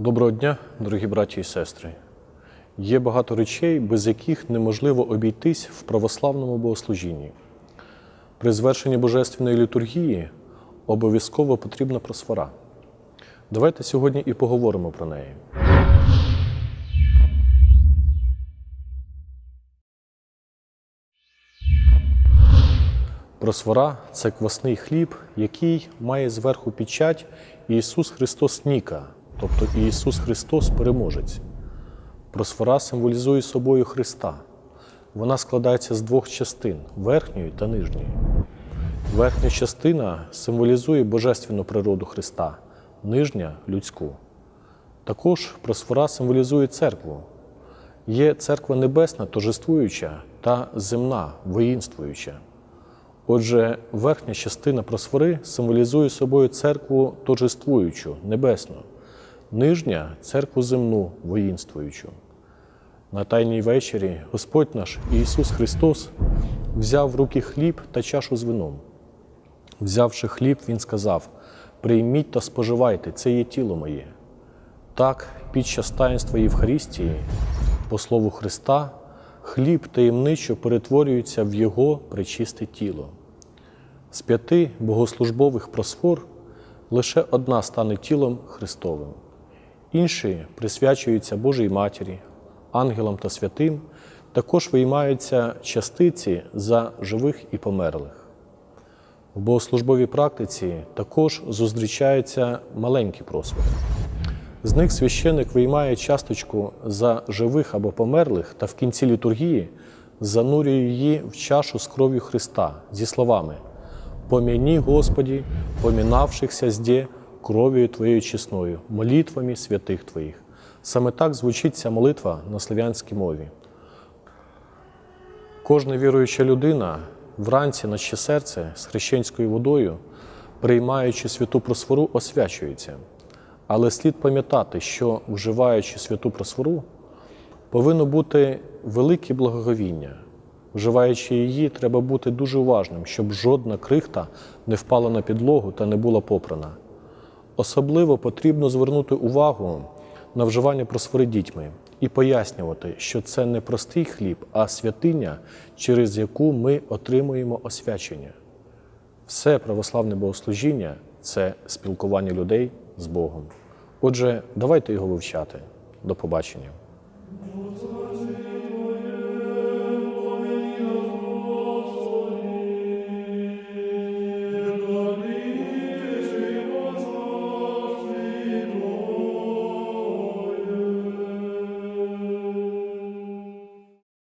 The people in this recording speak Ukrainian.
Доброго дня, дорогі браті і сестри. Є багато речей, без яких неможливо обійтись в православному богослужінні. При звершенні божественної літургії обов'язково потрібна просфора. Давайте сьогодні і поговоримо про неї. Просвора це квасний хліб, який має зверху печать Ісус Христос Ніка, тобто Ісус Христос переможець. Просфора символізує собою Христа. Вона складається з двох частин верхньої та нижньої. Верхня частина символізує божественну природу Христа, нижня людську. Також просфора символізує церкву. Є церква небесна, торжествуюча та земна, воїнствуюча. Отже, верхня частина просфори символізує собою церкву торжествуючу, небесну, нижня церкву земну, воїнствуючу. На Тайній вечері Господь наш Ісус Христос взяв в руки хліб та чашу з вином. Взявши хліб, Він сказав: Прийміть та споживайте, це є тіло моє. Так, під час таїнства Євхаристії, по слову Христа, хліб таємничо перетворюється в Його пречисте тіло. З п'яти богослужбових просфор лише одна стане тілом Христовим. Інші присвячуються Божій Матері, ангелам та святим, також виймаються частиці за живих і померлих. В богослужбовій практиці також зустрічаються маленькі просвори. З них священик виймає часточку за живих або померлих та в кінці літургії занурює її в чашу з кров'ю Христа зі словами Помяни, Господі, помінавшихся зде кров'ю Твоєю чесною, молитвами святих Твоїх. Саме так звучить ця молитва на слов'янській мові. Кожна віруюча людина вранці на ще серце з хрещенською водою, приймаючи святу просфору, освячується. Але слід пам'ятати, що вживаючи святу просфору, повинно бути велике благоговіння. Вживаючи її, треба бути дуже уважним, щоб жодна крихта не впала на підлогу та не була попрана. Особливо потрібно звернути увагу на вживання просфори дітьми і пояснювати, що це не простий хліб, а святиня, через яку ми отримуємо освячення. Все православне богослужіння це спілкування людей з Богом. Отже, давайте його вивчати. До побачення.